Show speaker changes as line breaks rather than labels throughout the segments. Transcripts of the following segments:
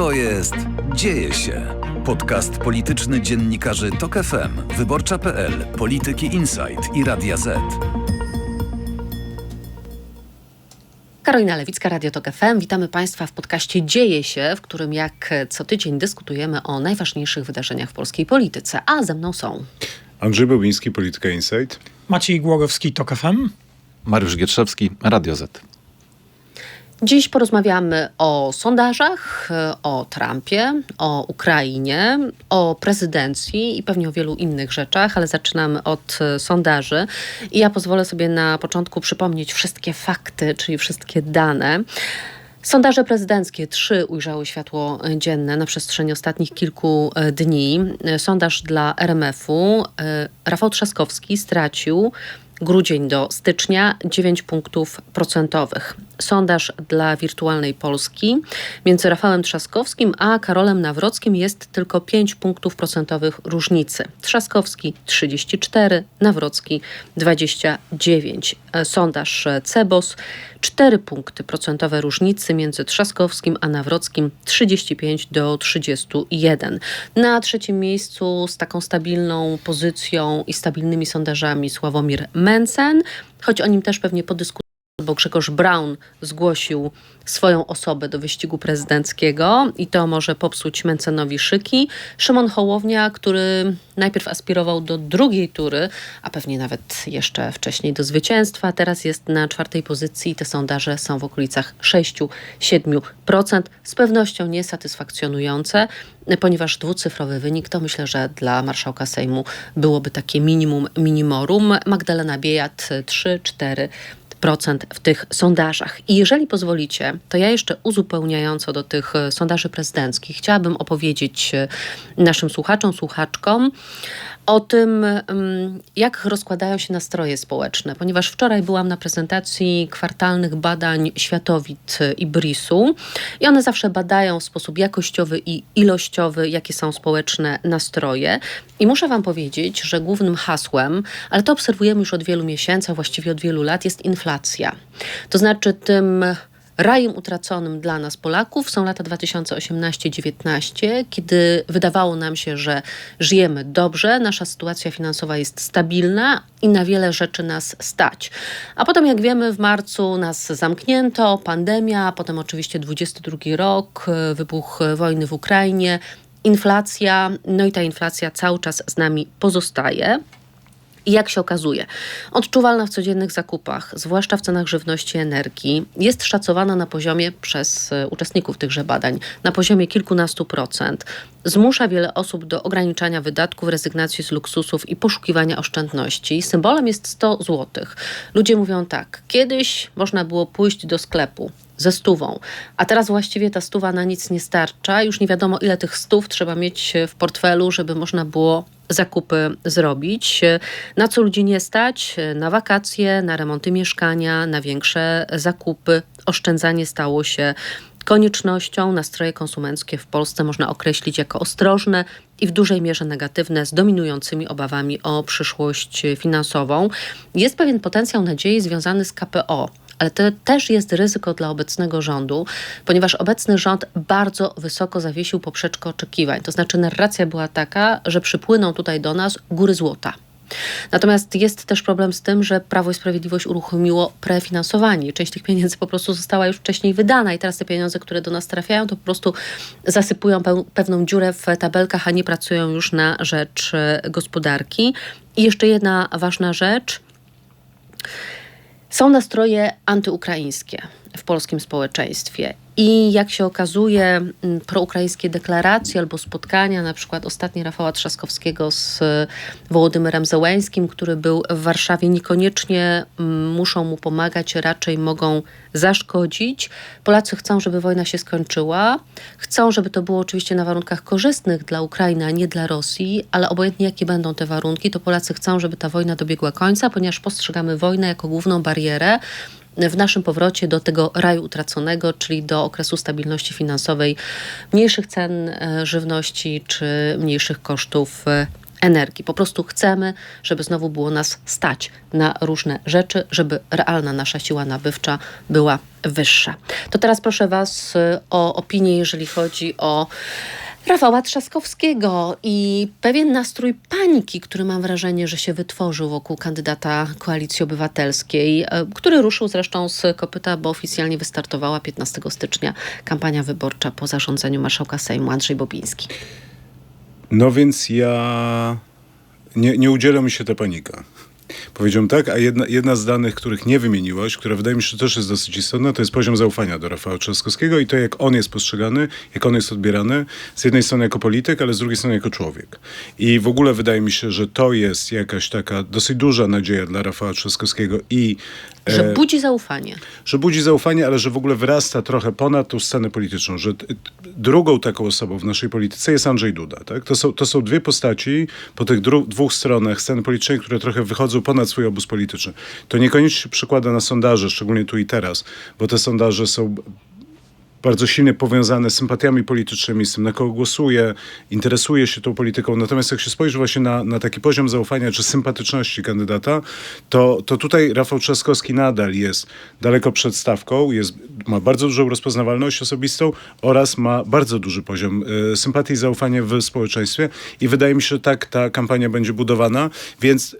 To jest Dzieje się. Podcast polityczny dziennikarzy TOK FM, Wyborcza.pl, Polityki Insight i Radia Z.
Karolina Lewicka, Radio Tok FM. Witamy Państwa w podcaście Dzieje się, w którym jak co tydzień dyskutujemy o najważniejszych wydarzeniach w polskiej polityce. A ze mną są
Andrzej Bobiński, Polityka Insight.
Maciej Głogowski, TOK FM.
Mariusz Gierszewski, Radio Z.
Dziś porozmawiamy o sondażach, o Trumpie, o Ukrainie, o prezydencji i pewnie o wielu innych rzeczach, ale zaczynamy od sondaży. I ja pozwolę sobie na początku przypomnieć wszystkie fakty, czyli wszystkie dane. Sondaże prezydenckie, trzy ujrzały światło dzienne na przestrzeni ostatnich kilku dni. Sondaż dla RMF-u. Rafał Trzaskowski stracił grudzień do stycznia 9 punktów procentowych. Sondaż dla wirtualnej Polski między Rafałem Trzaskowskim a Karolem Nawrockim jest tylko 5 punktów procentowych różnicy. Trzaskowski 34, Nawrocki 29. Sondaż Cebos 4 punkty procentowe różnicy między Trzaskowskim a Nawrockim 35 do 31. Na trzecim miejscu z taką stabilną pozycją i stabilnymi sondażami Sławomir Mencen, choć o nim też pewnie podyskutujemy bo Grzegorz Braun zgłosił swoją osobę do wyścigu prezydenckiego i to może popsuć Mencenowi szyki. Szymon Hołownia, który najpierw aspirował do drugiej tury, a pewnie nawet jeszcze wcześniej do zwycięstwa, teraz jest na czwartej pozycji i te sondaże są w okolicach 6-7%. Z pewnością niesatysfakcjonujące, ponieważ dwucyfrowy wynik to myślę, że dla marszałka Sejmu byłoby takie minimum minimorum. Magdalena Biejat 3-4% w tych sondażach. I jeżeli pozwolicie, to ja jeszcze uzupełniająco do tych sondaży prezydenckich chciałabym opowiedzieć naszym słuchaczom, słuchaczkom o tym, jak rozkładają się nastroje społeczne, ponieważ wczoraj byłam na prezentacji kwartalnych badań Światowit i Brisu i one zawsze badają w sposób jakościowy i ilościowy, jakie są społeczne nastroje. I muszę Wam powiedzieć, że głównym hasłem, ale to obserwujemy już od wielu miesięcy, a właściwie od wielu lat, jest inflacja. To znaczy tym Rajem utraconym dla nas, Polaków, są lata 2018-19, kiedy wydawało nam się, że żyjemy dobrze, nasza sytuacja finansowa jest stabilna i na wiele rzeczy nas stać. A potem, jak wiemy, w marcu nas zamknięto, pandemia, potem oczywiście 22 rok, wybuch wojny w Ukrainie, inflacja, no i ta inflacja cały czas z nami pozostaje. I jak się okazuje, odczuwalna w codziennych zakupach, zwłaszcza w cenach żywności i energii, jest szacowana na poziomie przez uczestników tychże badań na poziomie kilkunastu procent. Zmusza wiele osób do ograniczania wydatków, rezygnacji z luksusów i poszukiwania oszczędności. Symbolem jest 100 zł. Ludzie mówią tak: kiedyś można było pójść do sklepu, ze stówą. A teraz właściwie ta stuwa na nic nie starcza. Już nie wiadomo, ile tych stów trzeba mieć w portfelu, żeby można było zakupy zrobić. Na co ludzi nie stać? Na wakacje, na remonty mieszkania, na większe zakupy. Oszczędzanie stało się koniecznością. Nastroje konsumenckie w Polsce można określić jako ostrożne i w dużej mierze negatywne, z dominującymi obawami o przyszłość finansową. Jest pewien potencjał nadziei związany z KPO ale to też jest ryzyko dla obecnego rządu, ponieważ obecny rząd bardzo wysoko zawiesił poprzeczkę oczekiwań. To znaczy narracja była taka, że przypłyną tutaj do nas góry złota. Natomiast jest też problem z tym, że Prawo i Sprawiedliwość uruchomiło prefinansowanie. Część tych pieniędzy po prostu została już wcześniej wydana i teraz te pieniądze, które do nas trafiają, to po prostu zasypują pe pewną dziurę w tabelkach, a nie pracują już na rzecz gospodarki. I jeszcze jedna ważna rzecz. Są nastroje antyukraińskie w polskim społeczeństwie. I jak się okazuje, proukraińskie deklaracje albo spotkania, na przykład ostatnie Rafała Trzaskowskiego z Wołodymyrem Zełęskim, który był w Warszawie, niekoniecznie muszą mu pomagać, raczej mogą zaszkodzić. Polacy chcą, żeby wojna się skończyła. Chcą, żeby to było oczywiście na warunkach korzystnych dla Ukrainy, a nie dla Rosji, ale obojętnie jakie będą te warunki, to Polacy chcą, żeby ta wojna dobiegła końca, ponieważ postrzegamy wojnę jako główną barierę w naszym powrocie do tego raju utraconego, czyli do okresu stabilności finansowej, mniejszych cen żywności czy mniejszych kosztów energii. Po prostu chcemy, żeby znowu było nas stać na różne rzeczy, żeby realna nasza siła nabywcza była wyższa. To teraz proszę Was y, o opinię, jeżeli chodzi o Rafała Trzaskowskiego i pewien nastrój paniki, który mam wrażenie, że się wytworzył wokół kandydata Koalicji Obywatelskiej, e, który ruszył zresztą z kopyta, bo oficjalnie wystartowała 15 stycznia kampania wyborcza po zarządzeniu marszałka Sejmu Andrzej Bobiński.
No więc ja nie, nie mi się ta panika. Powiedziałem tak, a jedna, jedna z danych, których nie wymieniłaś, która wydaje mi się, też jest dosyć istotna, to jest poziom zaufania do Rafała Trzaskowskiego i to, jak on jest postrzegany, jak on jest odbierany, z jednej strony jako polityk, ale z drugiej strony jako człowiek. I w ogóle wydaje mi się, że to jest jakaś taka dosyć duża nadzieja dla Rafała Trzaskowskiego i
Że
e,
budzi zaufanie.
że budzi zaufanie, ale że w ogóle wyrasta trochę ponad tą scenę polityczną, że drugą taką osobą w naszej polityce jest Andrzej Duda. Tak? To, są, to są dwie postaci po tych dwóch stronach sceny politycznej, które trochę wychodzą ponad swój obóz polityczny. To niekoniecznie się przekłada na sondaże, szczególnie tu i teraz, bo te sondaże są bardzo silnie powiązane z sympatiami politycznymi, z tym, na kogo głosuje, interesuje się tą polityką. Natomiast jak się spojrzy właśnie na, na taki poziom zaufania czy sympatyczności kandydata, to, to tutaj Rafał Trzaskowski nadal jest daleko przed stawką, jest, ma bardzo dużą rozpoznawalność osobistą oraz ma bardzo duży poziom e, sympatii i zaufania w społeczeństwie i wydaje mi się, że tak ta kampania będzie budowana, więc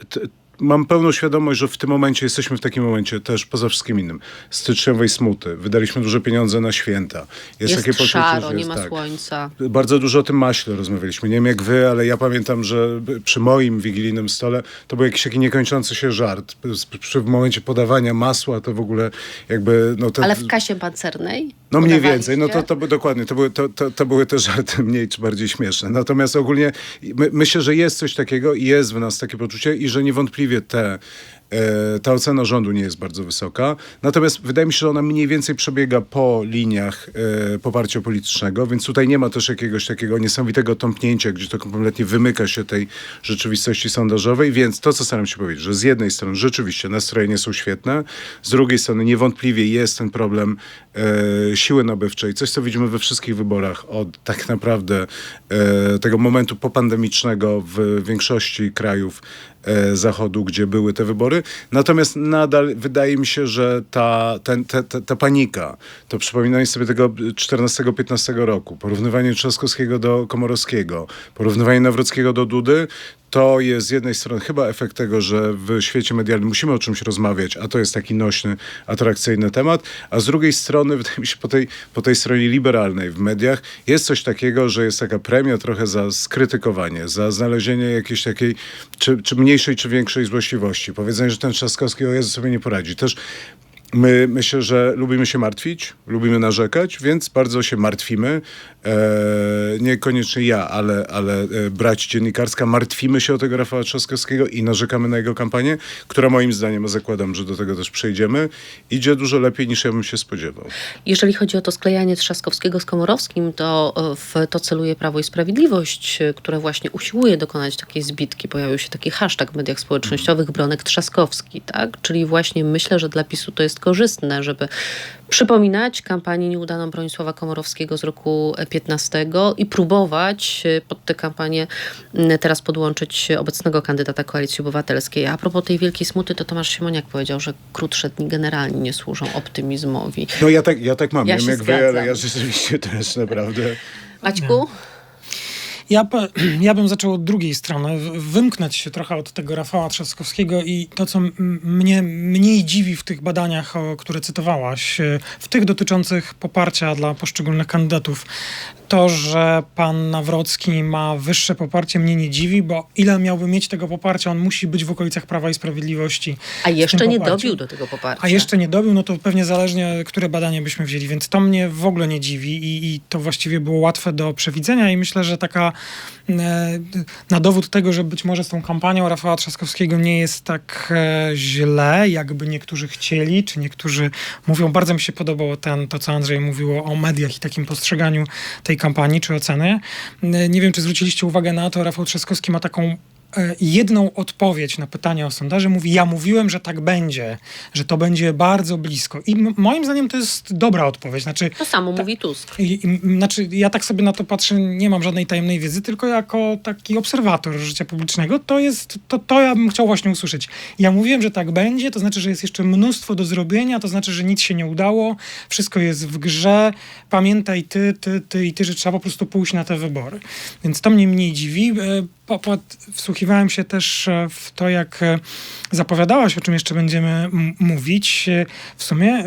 mam pełną świadomość, że w tym momencie jesteśmy w takim momencie też poza wszystkim innym. Styczniowej smuty. Wydaliśmy duże pieniądze na święta.
Jest,
takie poczucie,
szaro, nie
jest
ma
tak.
słońca.
Bardzo dużo o tym maśle rozmawialiśmy. Nie wiem jak wy, ale ja pamiętam, że przy moim wigilijnym stole to był jakiś taki niekończący się żart. Przy w momencie podawania masła to w ogóle jakby... No to,
Ale w kasie pancernej?
no mniej więcej, no to, to by- dokładnie, to były, to, to, to były te żarty mniej czy bardziej śmieszne. Natomiast ogólnie my, myślę, że jest coś takiego i jest w nas takie poczucie i że niewątpliwie te, e, ta ocena rządu nie jest bardzo wysoka. Natomiast wydaje mi się, że ona mniej więcej przebiega po liniach e, poparcia politycznego, więc tutaj nie ma też jakiegoś takiego niesamowitego tąpnięcia, gdzie to kompletnie wymyka się tej rzeczywistości sondażowej, więc to, co staram się powiedzieć, że z jednej strony rzeczywiście nastroje nie są świetne, z drugiej strony niewątpliwie jest ten problem e, siły nabywczej, coś, co widzimy we wszystkich wyborach od tak naprawdę tego momentu popandemicznego w większości krajów Zachodu, gdzie były te wybory. Natomiast nadal wydaje mi się, że ta, ten, ta, ta panika, to przypominanie sobie tego 14-15 roku, porównywanie Trzaskowskiego do Komorowskiego, porównywanie Nawrockiego do Dudy, to jest z jednej strony chyba efekt tego, że w świecie medialnym musimy o czymś rozmawiać, a to jest taki nośny, atrakcyjny temat, a z drugiej strony, wydaje mi się, po tej, po tej stronie liberalnej w mediach jest coś takiego, że jest taka premia trochę za skrytykowanie, za znalezienie jakiejś takiej, czy, czy mniejszej, czy większej złośliwości. Powiedzenie, że ten Trzaskowski o Jezu sobie nie poradzi. Też My myślę, że lubimy się martwić, lubimy narzekać, więc bardzo się martwimy. E, niekoniecznie ja, ale, ale e, brać dziennikarska, martwimy się o tego Rafała Trzaskowskiego i narzekamy na jego kampanię, która moim zdaniem, a zakładam, że do tego też przejdziemy, idzie dużo lepiej niż ja bym się spodziewał.
Jeżeli chodzi o to sklejanie Trzaskowskiego z Komorowskim, to e, w to celuje Prawo i Sprawiedliwość, e, które właśnie usiłuje dokonać takiej zbitki. Pojawił się taki hashtag w mediach społecznościowych Bronek Trzaskowski, tak? Czyli właśnie myślę, że dla PiSu to jest korzystne, żeby przypominać kampanię nieudaną Bronisława Komorowskiego z roku 15 i próbować e, pod tę kampanię m, teraz podłączyć obecnego kandydata Koalicji Obywatelskiej. A propos tej wielkiej smuty, to Tomasz Siemoniak powiedział, że krótsze dni generalnie nie służą optymizmowi.
No ja tak, ja tak mam,
Ja
nie wiem jak wy, ale
zgadzam.
ja rzeczywiście też naprawdę...
Maćku?
Ja, ja bym zaczął od drugiej strony, wymknąć się trochę od tego Rafała Trzaskowskiego i to, co mnie mniej dziwi w tych badaniach, o, które cytowałaś, e, w tych dotyczących poparcia dla poszczególnych kandydatów, to, że pan Nawrocki ma wyższe poparcie, mnie nie dziwi, bo ile miałby mieć tego poparcia, on musi być w okolicach Prawa i Sprawiedliwości.
A jeszcze nie dobił do tego poparcia.
A jeszcze nie dobił, no to pewnie zależnie, które badanie byśmy wzięli, więc to mnie w ogóle nie dziwi i, i to właściwie było łatwe do przewidzenia i myślę, że taka na dowód tego, że być może z tą kampanią Rafała Trzaskowskiego nie jest tak e, źle, jakby niektórzy chcieli, czy niektórzy mówią. Bardzo mi się podobało ten, to, co Andrzej mówił o mediach i takim postrzeganiu tej kampanii, czy oceny. E, Nie wiem, czy zwróciliście uwagę na to, Rafał Trzaskowski ma taką e, jedną odpowiedź na pytanie o sondaże. Mówi, ja mówiłem, że tak będzie, że to będzie bardzo blisko. I moim zdaniem to jest dobra odpowiedź. Znaczy,
To samo mówi Tusk.
i, i, znaczy, ja tak sobie na to patrzę, nie mam żadnej tajemnej wiedzy, tylko jako taki obserwator życia publicznego, to jest, to, to ja bym chciał właśnie usłyszeć. Ja mówiłem, że tak będzie, to znaczy, że jest jeszcze mnóstwo do zrobienia, to znaczy, że nic się nie udało, wszystko jest w grze, pamiętaj ty, ty, ty i ty, że trzeba po prostu pójść na te wybory. Więc to mnie mniej dziwi. E, po- po- Wsłuchiwałem się też e, w to, jak e, zapowiadałaś, o czym jeszcze będziemy mówić. E, W sumie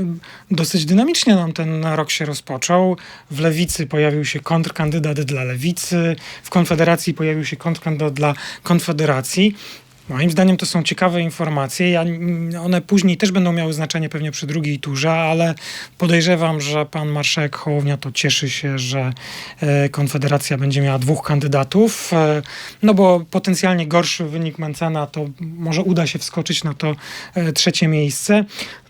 dosyć dynamicznie nam ten rok się rozpoczął. W Lewicy pojawił się kontrkandydat dla Lewicy, w Konfederacji pojawił się kontrkandydat dla Konfederacji. Moim zdaniem to są ciekawe informacje. Ja, one później też będą miały znaczenie pewnie przy drugiej turze, ale podejrzewam, że pan marszałek Hołownia to cieszy się, że e, Konfederacja będzie miała dwóch kandydatów, e, no bo potencjalnie gorszy wynik Mencena to może uda się wskoczyć na to e, trzecie miejsce.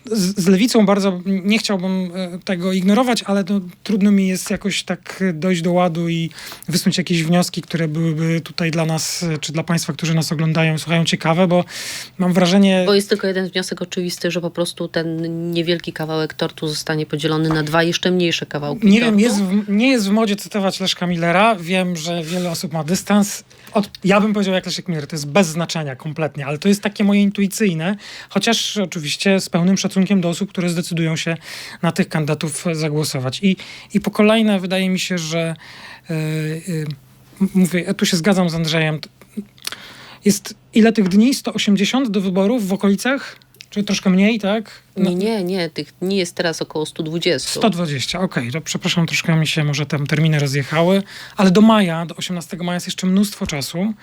Z, z lewicą bardzo nie chciałbym e, tego ignorować, ale to trudno mi jest jakoś tak dojść do ładu i wysnuć jakieś wnioski, które byłyby tutaj dla nas, e, czy dla Państwa, którzy nas oglądają, słuchają ciekawe, bo mam wrażenie.
Bo jest tylko jeden wniosek oczywisty, że po prostu ten niewielki kawałek tortu zostanie podzielony na dwa jeszcze mniejsze kawałki
Nie
tortu.
wiem, jest w, nie jest w modzie cytować Leszka Millera. Wiem, że wiele osób ma dystans. Od, ja bym powiedział jak Leszek Miller, to jest bez znaczenia kompletnie, ale to jest takie moje intuicyjne, chociaż oczywiście z pełnym szacunkiem do osób, które zdecydują się na tych kandydatów zagłosować. I, i po kolejne wydaje mi się, że yy, mówię, tu się zgadzam z Andrzejem. Jest ile tych dni? 180 do wyborów w okolicach? Czy troszkę mniej, tak? No-
Nie, nie, nie. Tych dni jest teraz około 120.
120, okej, to przepraszam, troszkę mi się może tam terminy rozjechały, ale do maja, do 18 maja jest jeszcze mnóstwo czasu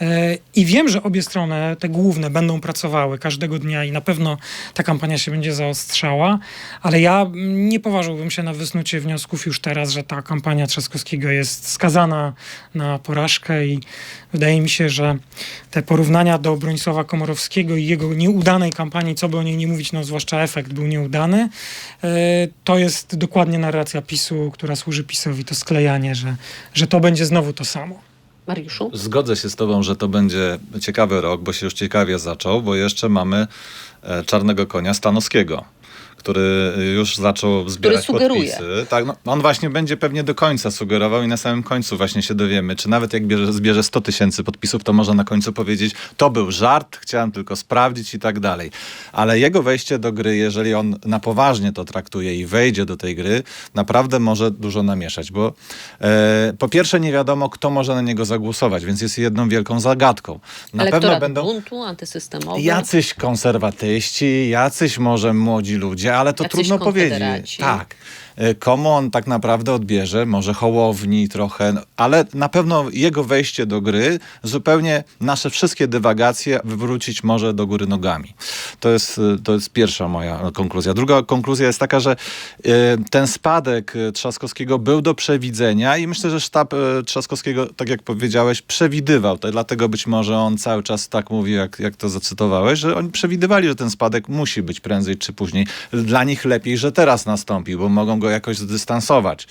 e, i wiem, że obie strony, te główne, będą pracowały każdego dnia i na pewno ta kampania się będzie zaostrzała, ale ja nie poważyłbym się na wysnucie wniosków już teraz, że ta kampania Trzaskowskiego jest skazana na porażkę i wydaje mi się, że te porównania do Bronisława Komorowskiego i jego nieudanej kampanii, co by o niej nie mówić, no zwłaszcza efekt był nieudany, e, to jest dokładnie narracja PiSu, która służy PiSowi, to sklejanie, że, że to będzie znowu to samo.
Mariuszu?
Zgodzę się z tobą, że to będzie ciekawy rok, bo się już ciekawie zaczął, bo jeszcze mamy e, czarnego konia Stanowskiego, który już zaczął zbierać podpisy. Tak, no, on właśnie będzie pewnie do końca sugerował i na samym końcu właśnie się dowiemy, czy nawet jak bierze, zbierze 100 tysięcy podpisów, to może na końcu powiedzieć, to był żart, chciałem tylko sprawdzić i tak dalej. Ale jego wejście do gry, jeżeli on na poważnie to traktuje i wejdzie do tej gry, naprawdę może dużo namieszać, bo e, po pierwsze nie wiadomo, kto może na niego zagłosować, więc jest jedną wielką zagadką. Na
Elektorat
pewno będą
buntu, antysystemowy.
jacyś konserwatyści, jacyś może młodzi ludzie, ale to
Jacyś
trudno powiedzieć. Tak. E, Komu on tak naprawdę odbierze? Może Hołowni trochę, no, ale na pewno jego wejście do gry zupełnie nasze wszystkie dywagacje wywrócić może do góry nogami. To jest, e, to jest pierwsza moja konkluzja. Druga konkluzja jest taka, że e, ten spadek Trzaskowskiego był do przewidzenia i myślę, że sztab Trzaskowskiego, tak jak powiedziałeś, przewidywał. To dlatego być może on cały czas tak mówi, jak, jak to zacytowałeś, że oni przewidywali, że ten spadek musi być prędzej czy później. Dla nich lepiej, że teraz nastąpił, bo mogą go jakoś zdystansować,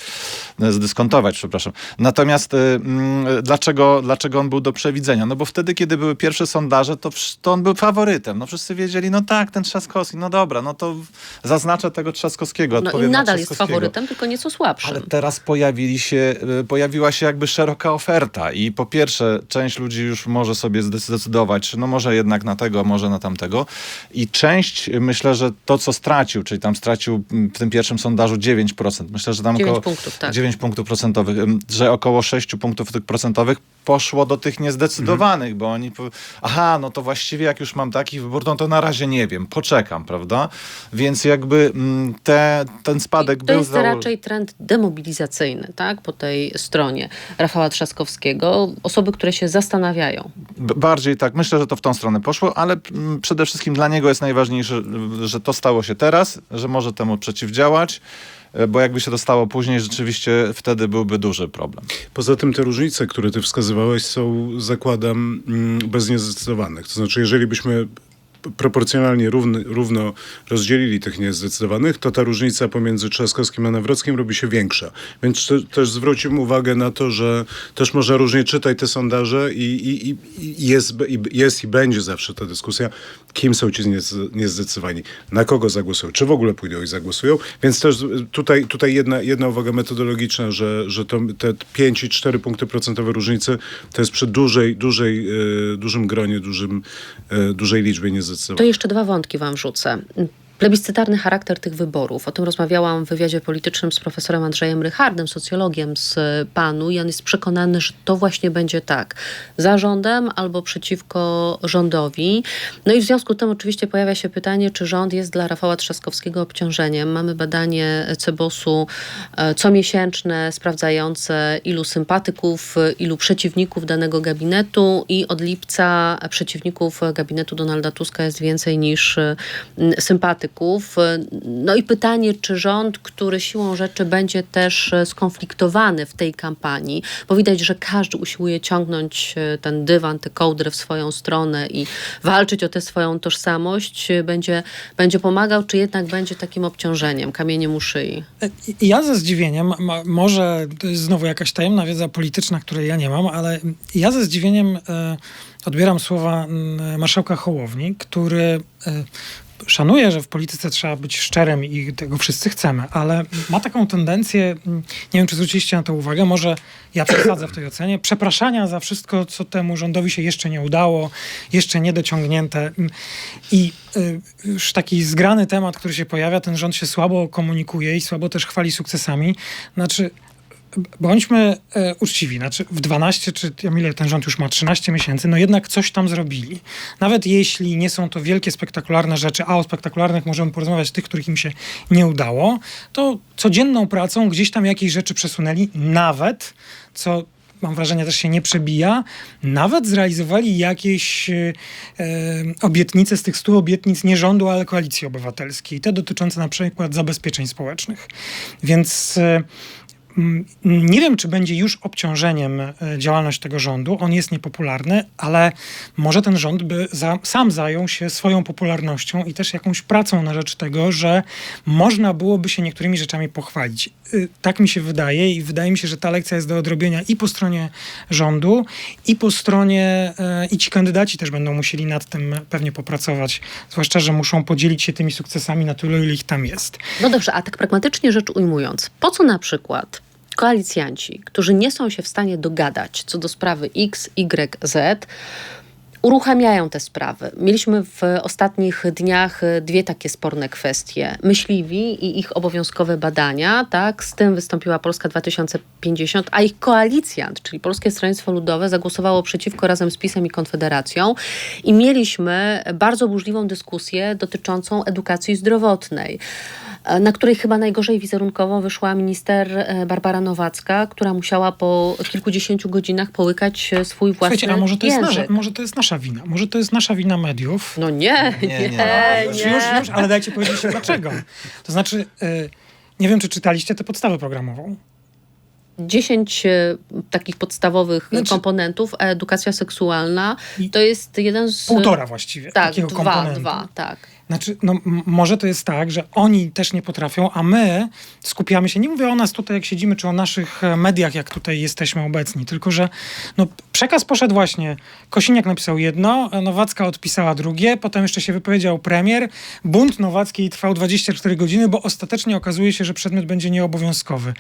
e, zdyskontować, przepraszam. Natomiast y, mm, dlaczego, dlaczego on był do przewidzenia? No bo wtedy, kiedy były pierwsze sondaże, to, to on był faworytem. No wszyscy wiedzieli, no tak, ten Trzaskowski, no dobra, no to zaznaczę tego Trzaskowskiego.
No i
na
nadal jest faworytem, tylko nieco słabszym.
Ale teraz pojawili się, y, pojawiła się jakby szeroka oferta i po pierwsze część ludzi już może sobie zdecydować, czy no może jednak na tego, może na tamtego i część myślę, że to co stracił, czyli tam stracił mm, w tym pierwszym sondażu 9%, myślę, że tam
9
około
punktów, tak.
9 punktów procentowych, że około 6 punktów tych procentowych poszło do tych niezdecydowanych, bo oni, aha, no to właściwie jak już mam taki wybór, no to na razie nie wiem, poczekam, prawda? Więc jakby mm, te, ten spadek
to
był...
jest
zało-
raczej trend demobilizacyjny, tak? Po tej stronie Rafała Trzaskowskiego. Osoby, które się zastanawiają.
Bardziej tak, myślę, że to w tą stronę poszło, ale mm, przede wszystkim dla niego jest najważniejsze, że to stało się teraz, że może temu przeciwdziałać, bo jakby się to stało później, rzeczywiście wtedy byłby duży problem.
Poza tym te różnice, które ty wskazywałeś, są, zakładam, mm, bez niezdecydowanych. To znaczy, jeżeli byśmy proporcjonalnie równy, równo rozdzielili tych niezdecydowanych, to ta różnica pomiędzy Trzaskowskim a Nawrockim robi się większa. Więc te, też zwróciłbym uwagę na to, że też można różnie czytać te sondaże i, i, i- jest, i jest i będzie zawsze ta dyskusja, kim są ci niez- niezdecydowani, na kogo zagłosują, czy w ogóle pójdą i zagłosują. Więc też tutaj, tutaj jedna, jedna uwaga metodologiczna, że, że to, te 5 i 4 punkty procentowe różnicy to jest przy dużej, dużej, e, dużym gronie, dużym, e, dużej liczbie
To jeszcze dwa wątki wam wrzucę. Plebiscytarny charakter tych wyborów. O tym rozmawiałam w wywiadzie politycznym z profesorem Andrzejem Rychardem, socjologiem z PANU i on jest przekonany, że to właśnie będzie tak. Za rządem albo przeciwko rządowi. No i w związku z tym oczywiście pojawia się pytanie, czy rząd jest dla Rafała Trzaskowskiego obciążeniem. Mamy badanie Cebosu e, comiesięczne sprawdzające ilu sympatyków, ilu przeciwników danego gabinetu i od lipca przeciwników gabinetu Donalda Tuska jest więcej niż sympatyków. E, No i pytanie, czy rząd, który siłą rzeczy będzie też e, skonfliktowany w tej kampanii, bo widać, że każdy usiłuje ciągnąć e, ten dywan, tę kołdrę w swoją stronę i walczyć o tę swoją tożsamość, będzie, będzie pomagał, czy jednak będzie takim obciążeniem, kamieniem u szyi?
Ja ze zdziwieniem, może to jest znowu jakaś tajemna wiedza polityczna, której ja nie mam, ale ja ze zdziwieniem odbieram słowa marszałka Hołowni, który szanuje, że w polityce trzeba być szczerym i tego wszyscy chcemy, ale ma taką tendencję, mm, nie wiem czy zwróciliście na to uwagę, może ja przesadzę w tej ocenie, przepraszania za wszystko, co temu rządowi się jeszcze nie udało, jeszcze niedociągnięte. Mm, I y, już taki zgrany temat, który się pojawia, ten rząd się słabo komunikuje i słabo też chwali sukcesami. Znaczy, bądźmy e, uczciwi, znaczy w 12 czy ile ten rząd już ma 13 miesięcy, no jednak coś tam zrobili. Nawet jeśli nie są to wielkie, spektakularne rzeczy, a o spektakularnych możemy porozmawiać tych, których im się nie udało, to codzienną pracą gdzieś tam jakieś rzeczy przesunęli, nawet co mam wrażenie, też się nie przebija. Nawet zrealizowali jakieś e, e, obietnice z tych stu obietnic nie rządu, ale koalicji obywatelskiej. Te dotyczące na przykład zabezpieczeń społecznych. Więc e, Nie wiem, czy będzie już obciążeniem e, działalność tego rządu. On jest niepopularny, ale może ten rząd by za, sam zajął się swoją popularnością i też jakąś pracą na rzecz tego, że można byłoby się niektórymi rzeczami pochwalić. Y, Tak mi się wydaje i wydaje mi się, że ta lekcja jest do odrobienia i po stronie rządu, i po stronie, e, i ci kandydaci też będą musieli nad tym pewnie popracować. Zwłaszcza, że muszą podzielić się tymi sukcesami na tyle, ile ich tam jest.
No dobrze, a tak pragmatycznie rzecz ujmując, po co na przykład koalicjanci, którzy nie są się w stanie dogadać co do sprawy X, Y, Z, uruchamiają te sprawy. Mieliśmy w ostatnich dniach e, dwie takie sporne kwestie. Myśliwi i ich obowiązkowe badania, tak, z tym wystąpiła Polska 2050, a ich koalicjant, czyli Polskie Stronnictwo Ludowe, zagłosowało przeciwko razem z PiSem i Konfederacją i mieliśmy bardzo burzliwą dyskusję dotyczącą edukacji zdrowotnej na której chyba najgorzej wizerunkowo wyszła minister e, Barbara Nowacka, która musiała po kilkudziesięciu godzinach połykać e, swój własny
Słuchajcie, a może to, jest
język.
nasza, może to jest nasza wina? Może to jest nasza wina mediów?
No nie, nie,
Nie,
nie.
Już, już, ale dajcie powiedzieć się dlaczego. To znaczy, nie wiem, czy czytaliście tę podstawę programową.
10 e, takich podstawowych
Znaczy-
komponentów, a edukacja seksualna
I-
to jest jeden z...
Półtora właściwie
Tak, dwa,
komponentu.
dwa, tak.
Znaczy, no, może to jest tak, że oni też nie potrafią, a my skupiamy się, nie mówię o nas tutaj, jak siedzimy, czy o naszych e, mediach, jak tutaj jesteśmy obecni, tylko że no, przekaz poszedł właśnie. Kosiniak napisał jedno, Nowacka odpisała drugie, potem jeszcze się wypowiedział premier. Bunt Nowackiej trwał 24 godziny, bo ostatecznie okazuje się, że przedmiot będzie nieobowiązkowy.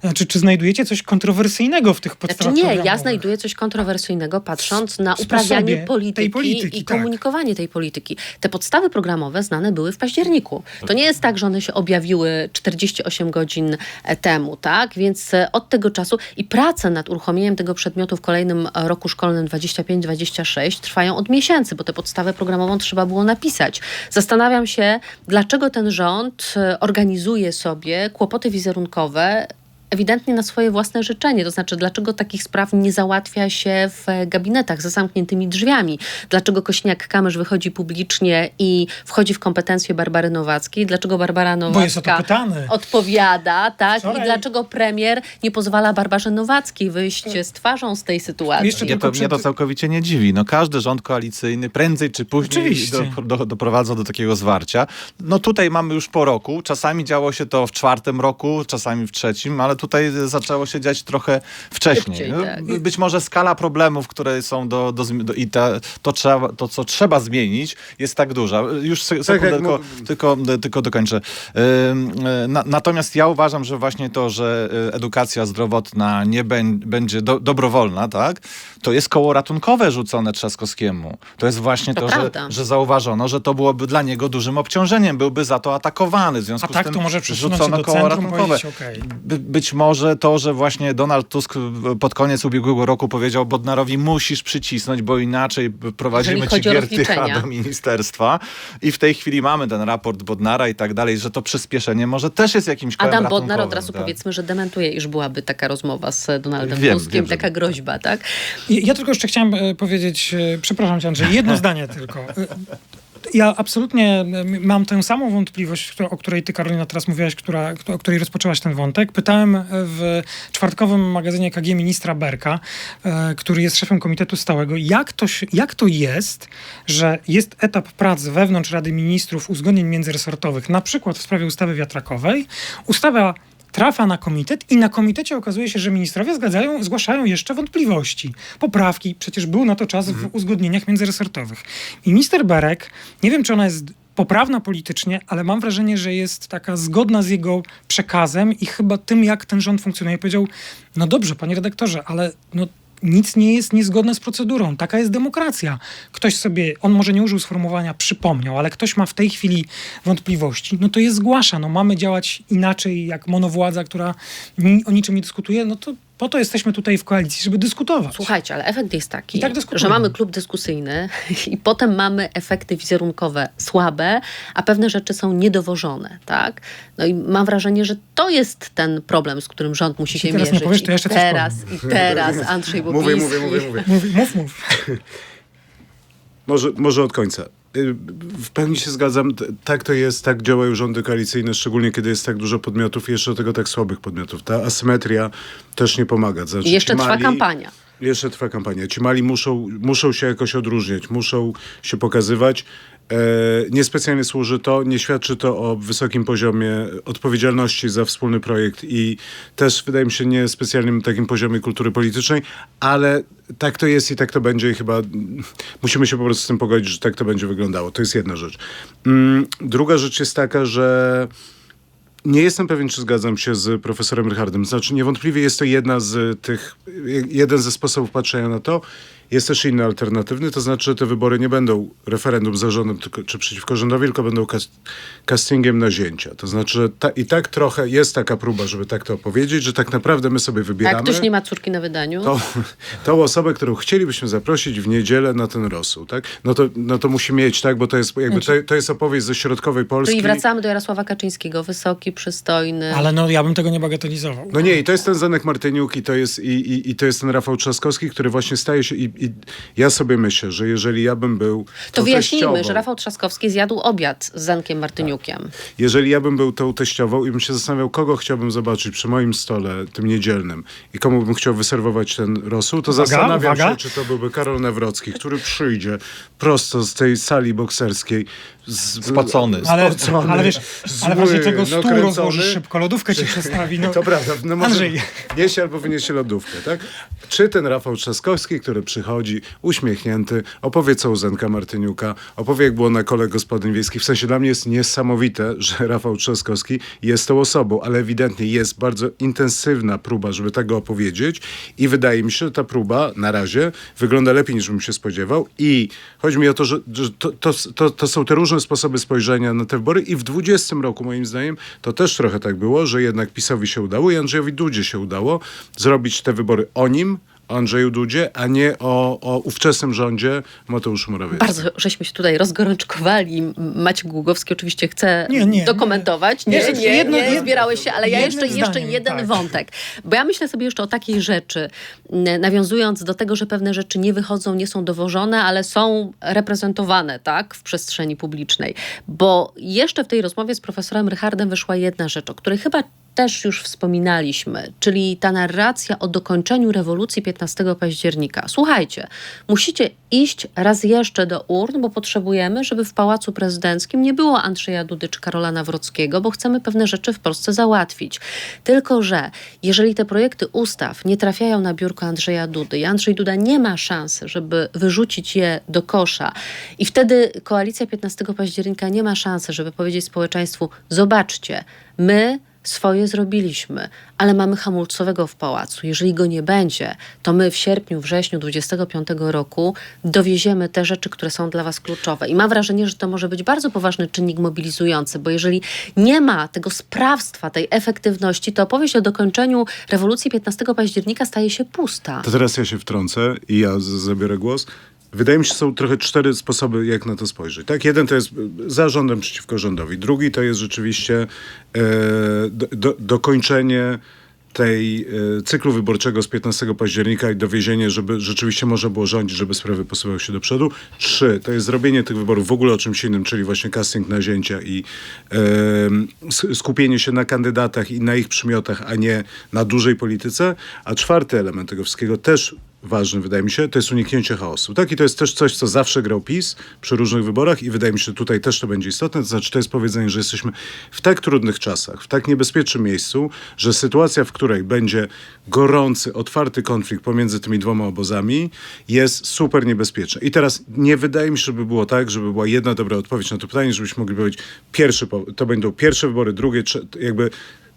Znaczy, czy znajdujecie coś kontrowersyjnego w tych
Znaczy
podstawach
nie, ja znajduję coś kontrowersyjnego patrząc na uprawianie polityki,
polityki,
i
tak.
komunikowanie tej polityki. Te podstawy programowe znane były w październiku. To nie jest tak, że one się objawiły 48 godzin e, temu, tak? Więc e, od tego czasu i prace nad uruchomieniem tego przedmiotu w kolejnym e, roku szkolnym 25-26 trwają od miesięcy, bo tę podstawę programową trzeba było napisać. Zastanawiam się, dlaczego ten rząd e, organizuje sobie kłopoty wizerunkowe ewidentnie na swoje własne życzenie. To znaczy, dlaczego takich spraw nie załatwia się w gabinetach za zamkniętymi drzwiami? Dlaczego Kośniak-Kamysz wychodzi publicznie i wchodzi w kompetencje Barbary Nowackiej? Dlaczego Barbara Nowacka odpowiada, tak?
Wczoraj-
I dlaczego premier nie pozwala Barbarze Nowackiej wyjść z twarzą z tej sytuacji?
Jeszcze
Mnie to, mnie to całkowicie nie dziwi. No, każdy rząd koalicyjny prędzej czy później do, do, doprowadza do takiego zwarcia. No tutaj mamy już po roku. Czasami działo się to w czwartym roku, czasami w trzecim, ale tutaj zaczęło się dziać trochę wcześniej.
Szybciej,
No,
tak.
By- Być może skala problemów, które są do, do, do i te, to, trzeba, to, co trzeba zmienić, jest tak duża. Już se, sekundę,
jak
tylko, tylko, tylko dokończę. Y, Na, natomiast ja uważam, że właśnie to, że y, edukacja zdrowotna nie bę- będzie do, dobrowolna, tak, to jest koło ratunkowe rzucone Trzaskowskiemu. To jest właśnie
To
to, że, że zauważono, że to byłoby dla niego dużym obciążeniem, byłby za to atakowany. W związku
A tak
z tym
to może
rzucono koło ratunkowe.
okej.
By, być może to, że właśnie Donald Tusk pod koniec ubiegłego roku powiedział Bodnarowi musisz przycisnąć, bo inaczej prowadzimy ci Giertycha do ministerstwa. I w tej chwili mamy ten raport Bodnara i tak dalej, że to przyspieszenie może też jest jakimś kołem
Adam Bodnar od razu
tak.
powiedzmy, że dementuje, iż byłaby taka rozmowa z Donaldem
Wiem,
Tuskiem,
wiem,
taka groźba, tak?
Ja ja tylko jeszcze chciałem e, powiedzieć, e, przepraszam cię Andrzej, jedno zdanie tylko. Ja absolutnie mam tę samą wątpliwość, o której ty Karolina teraz mówiłaś, która, o której rozpoczęłaś ten wątek. Pytałem e, w czwartkowym magazynie KG ministra Berka, e, który jest szefem Komitetu Stałego, jak to, jak to jest, że jest etap prac wewnątrz Rady Ministrów uzgodnień międzyresortowych, na przykład w sprawie ustawy wiatrakowej. Ustawa trafia na komitet i na komitecie okazuje się, że ministrowie zgadzają, zgłaszają jeszcze wątpliwości. Poprawki, przecież był na to czas w uzgodnieniach międzyresortowych. Minister Berek, nie wiem czy ona jest poprawna politycznie, ale mam wrażenie, że jest taka zgodna z jego przekazem i chyba tym, jak ten rząd funkcjonuje. Powiedział, no dobrze, panie redaktorze, ale no nic nie jest niezgodne z procedurą. Taka jest demokracja. Ktoś sobie, on może nie użył sformułowania przypomniał, ale ktoś ma w tej chwili wątpliwości, no to je zgłasza. No mamy działać inaczej jak monowładza, która o niczym nie dyskutuje, no to po to jesteśmy tutaj w koalicji, żeby dyskutować.
Słuchajcie, ale efekt jest taki,
tak
że mamy klub dyskusyjny i potem mamy efekty wizerunkowe słabe, a pewne rzeczy są niedowożone, tak? No i mam wrażenie, że to jest ten problem, z którym rząd musi się
teraz nie
mierzyć.
powiesz, to jeszcze
I
coś
teraz, i teraz Andrzej Bobiński.
Mówię, mówię, mówię, mówię.
Mów, mów, mów.
Może, może od końca. Y, W pełni się zgadzam. Tak to jest, tak działają rządy koalicyjne, szczególnie kiedy jest tak dużo podmiotów i jeszcze do tego tak słabych podmiotów. Ta asymetria też nie pomaga. Znaczy,
I jeszcze trwa
mali-
kampania.
Jeszcze trwa kampania. Ci mali muszą, muszą się jakoś odróżniać, muszą się pokazywać. E, niespecjalnie służy to, nie świadczy to o wysokim poziomie odpowiedzialności za wspólny projekt i też wydaje mi się niespecjalnym takim poziomie kultury politycznej, ale tak to jest i tak to będzie i chyba musimy się po prostu z tym pogodzić, że tak to będzie wyglądało. To jest jedna rzecz. Mm, druga rzecz jest taka, że nie jestem pewien, czy zgadzam się z profesorem Rychardem. Znaczy, niewątpliwie jest to jedna z tych, jeden ze sposobów patrzenia na to. Jest też inny alternatywny, to znaczy, że te wybory nie będą referendum za rządem tylko, czy przeciwko rządowi, tylko będą kas- castingiem na zięcia. To znaczy, że ta, i tak trochę jest taka próba, żeby tak to opowiedzieć, że tak naprawdę my sobie wybieramy
jak ktoś nie ma córki na wydaniu,
tą, tą osobę, którą chcielibyśmy zaprosić w niedzielę na ten rosół, tak? No to, no to musi mieć, tak? Bo to jest, jakby, to, to jest opowieść ze środkowej Polski.
Czyli wracamy do Jarosława Kaczyńskiego. Wysoki, przystojny.
Ale no ja bym tego nie bagatelizował.
No nie, i to jest ten Zenek Martyniuk i to jest, i, i, i to jest ten Rafał Trzaskowski, który właśnie staje się... I, i ja sobie myślę, że jeżeli ja bym był...
to wyjaśnijmy,
teściową-
że Rafał Trzaskowski zjadł obiad z Zenkiem Martyniukiem.
Jeżeli ja bym był tą teściową i bym się zastanawiał, kogo chciałbym zobaczyć przy moim stole, tym niedzielnym i komu bym chciał wyserwować ten rosół, to
Uwaga,
zastanawiam
uwaga.
się, czy to byłby Karol Nawrocki, który przyjdzie prosto z tej sali bokserskiej.
Spocony.
Ale,
spocony,
ale wiesz, ale w
zły,
razie czego stół
nakręcony.
rozłożysz szybko, lodówkę ci przestawi. No.
To prawda. No może
Andrzej.
niesie albo wyniesie lodówkę, tak? Czy ten Rafał Trzaskowski, który przychodzi uśmiechnięty, opowie co u Zenka Martyniuka, opowie jak było na kole gospodyń wiejskich. W sensie dla mnie jest niesamowite, że Rafał Trzaskowski jest tą osobą, ale ewidentnie jest bardzo intensywna próba, żeby tego opowiedzieć i wydaje mi się, że ta próba na razie wygląda lepiej niż bym się spodziewał i chodzi mi o to, że, że to, to, to, to są te różne sposoby spojrzenia na te wybory i w 20 roku moim zdaniem to też trochę tak było, że jednak PiSowi się udało i Andrzejowi Dudzie się udało zrobić te wybory o nim, Andrzeju Dudzie, a nie o, o ówczesnym rządzie Mateuszu Morawieckim.
Bardzo żeśmy się tutaj rozgorączkowali. Maciek Głogowski oczywiście chce
Nie, nie,
dokumentować. Nie,
nie.
nie,
Jedno-
nie,
jedno-
zbierałeś się, ale ja jeszcze, jeszcze
zdaniem,
jeden
tak.
wątek. Bo ja myślę sobie jeszcze o takiej rzeczy, nawiązując do tego, że pewne rzeczy nie wychodzą, nie są dowożone, ale są reprezentowane tak, w przestrzeni publicznej. Bo jeszcze w tej rozmowie z profesorem Rychardem wyszła jedna rzecz, o której chyba też już wspominaliśmy, czyli ta narracja o dokończeniu rewolucji 15 października. Słuchajcie, musicie iść raz jeszcze do urn, bo potrzebujemy, żeby w Pałacu Prezydenckim nie było Andrzeja Dudy czy Karola Nawrockiego, bo chcemy pewne rzeczy w Polsce załatwić. Tylko, że jeżeli te projekty ustaw nie trafiają na biurko Andrzeja Dudy i Andrzej Duda nie ma szansy, żeby wyrzucić je do kosza i wtedy koalicja 15 października nie ma szansy, żeby powiedzieć społeczeństwu, zobaczcie, my swoje zrobiliśmy, ale mamy hamulcowego w pałacu. Jeżeli go nie będzie, to my w sierpniu, wrześniu 25 roku dowieziemy te rzeczy, które są dla was kluczowe. I mam wrażenie, że to może być bardzo poważny czynnik mobilizujący, bo jeżeli nie ma tego sprawstwa, tej efektywności, to opowieść o dokończeniu rewolucji 15 października staje się pusta.
To teraz ja się wtrącę i ja zabiorę głos. Wydaje mi się, że są trochę cztery sposoby, jak na to spojrzeć. Tak? Jeden to jest y, za rządem przeciwko rządowi. Drugi to jest rzeczywiście e, do, do, dokończenie tej e, cyklu wyborczego z 15 października i dowiezienie, żeby rzeczywiście można było rządzić, żeby sprawy posuwały się do przodu. Trzy, to jest zrobienie tych wyborów w ogóle o czymś innym, czyli właśnie casting na zięcia i e, skupienie się na kandydatach i na ich przymiotach, a nie na dużej polityce. A czwarty element tego wszystkiego też ważny, wydaje mi się, to jest uniknięcie chaosu. Tak? I to jest też coś, co zawsze grał PiS przy różnych wyborach i wydaje mi się, że tutaj też to będzie istotne. To znaczy, to jest powiedzenie, że jesteśmy w tak trudnych czasach, w tak niebezpiecznym miejscu, że sytuacja, w której będzie gorący, otwarty konflikt pomiędzy tymi dwoma obozami jest super niebezpieczna. I teraz nie wydaje mi się, żeby było tak, żeby była jedna dobra odpowiedź na to pytanie, żebyśmy mogli powiedzieć, pierwszy, to będą pierwsze wybory, drugie, jakby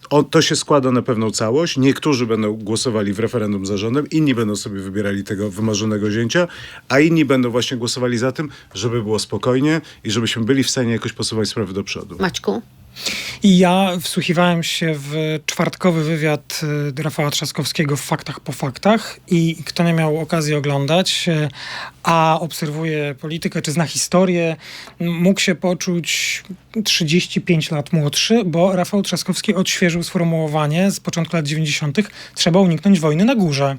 o, to się składa na pewną całość. Niektórzy będą głosowali w referendum za rządem, inni będą sobie wybierali tego wymarzonego zięcia, a inni będą właśnie głosowali za tym, żeby było spokojnie i żebyśmy byli w stanie jakoś posuwać sprawy do przodu.
Maćku?
I ja wsłuchiwałem się w czwartkowy wywiad y, Rafała Trzaskowskiego w Faktach po Faktach i kto nie miał okazji oglądać, y, a obserwuje politykę czy zna historię, mógł się poczuć 35 lat młodszy, bo Rafał Trzaskowski odświeżył sformułowanie z początku lat 90. trzeba uniknąć wojny na górze.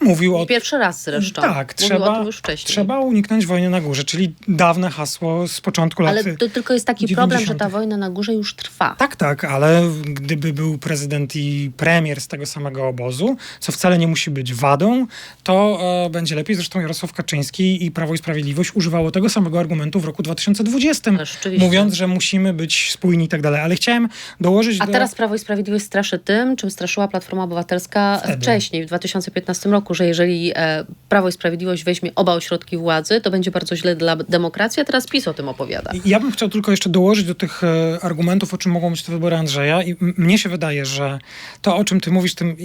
Mówił o
pierwszy raz zresztą.
tak,
Mówił
trzeba, trzeba uniknąć wojny na górze, czyli dawne hasło z początku lat
Ale to tylko jest taki problem, że ta
90..
wojna na górze już trwa.
Tak, tak, ale gdyby był prezydent i premier z tego samego obozu, co wcale nie musi być wadą, to e, będzie lepiej. Zresztą Jarosław Kaczyński i Prawo i Sprawiedliwość używało tego samego argumentu w roku 2020,
Ale rzeczywiście.
mówiąc, że musimy być spójni i tak dalej. Ale chciałem dołożyć
A
do...
teraz Prawo i Sprawiedliwość straszy tym, czym straszyła Platforma Obywatelska
Wtedy.
wcześniej, w 2015 roku, że jeżeli e, Prawo i Sprawiedliwość weźmie oba ośrodki władzy, to będzie bardzo źle dla demokracji, a teraz PiS o tym opowiada.
Ja bym chciał tylko jeszcze dołożyć do tych e, argumentów, o czym mogą być te wybory Andrzeja. I mnie się wydaje, że to, o czym ty mówisz, tym.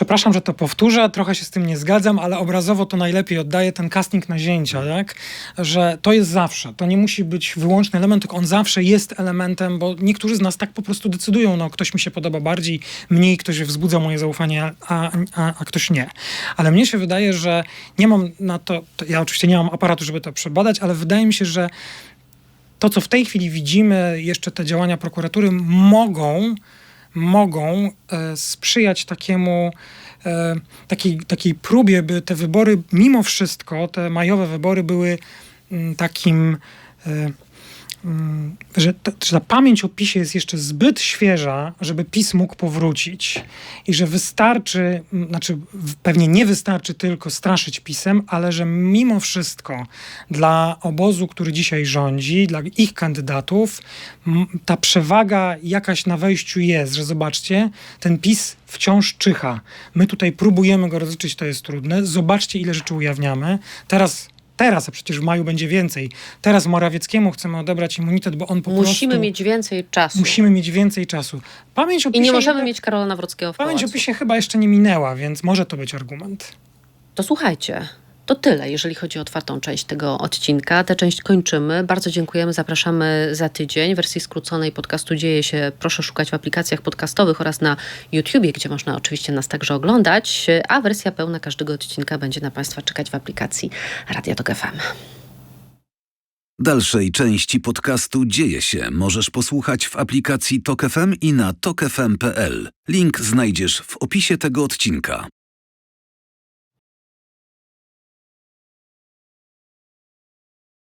Przepraszam, że to powtórzę, trochę się z tym nie zgadzam, ale obrazowo to najlepiej oddaje ten casting na zięcia, tak? Że to jest zawsze. To nie musi być wyłączny element, tylko on zawsze jest elementem, bo niektórzy z nas tak po prostu decydują. No, ktoś mi się podoba bardziej, mniej ktoś wzbudza moje zaufanie, a, a, a ktoś nie. Ale mnie się wydaje, że nie mam na to, to, ja oczywiście nie mam aparatu, żeby to przebadać, ale wydaje mi się, że to, co w tej chwili widzimy, jeszcze te działania prokuratury mogą, mogą e, sprzyjać takiemu, e, takiej, takiej próbie, by te wybory, mimo wszystko, te majowe wybory były mm, takim. Mm, że ta, że ta pamięć o PiSie jest jeszcze zbyt świeża, żeby PiS mógł powrócić i że wystarczy, znaczy pewnie nie wystarczy tylko straszyć PiSem, ale że mimo wszystko dla obozu, który dzisiaj rządzi, dla ich kandydatów, ta przewaga jakaś na wejściu jest, że zobaczcie, ten PiS wciąż czyha. My tutaj próbujemy go rozliczyć, to jest trudne. Zobaczcie, ile rzeczy ujawniamy. Teraz Teraz, a przecież w maju będzie więcej. Teraz Morawieckiemu chcemy odebrać immunitet, bo on po
Musimy
prostu...
mieć więcej czasu.
Musimy mieć więcej czasu. Pamięć o
I nie możemy mieć Karola Nawrockiego w
Pamięć o
pałacu.
PiSie chyba jeszcze nie minęła, więc może to być argument.
To słuchajcie, To tyle, jeżeli chodzi o otwartą część tego odcinka. Tę część kończymy. Bardzo dziękujemy, zapraszamy za tydzień. W wersji skróconej podcastu dzieje się, proszę szukać w aplikacjach podcastowych oraz na YouTubie, gdzie można oczywiście nas także oglądać, a wersja pełna każdego odcinka będzie na Państwa czekać w aplikacji Radia Tok FM.
Dalszej części podcastu Dzieje się możesz posłuchać w aplikacji Tok FM i na tokefm.pl. Link znajdziesz w opisie tego odcinka.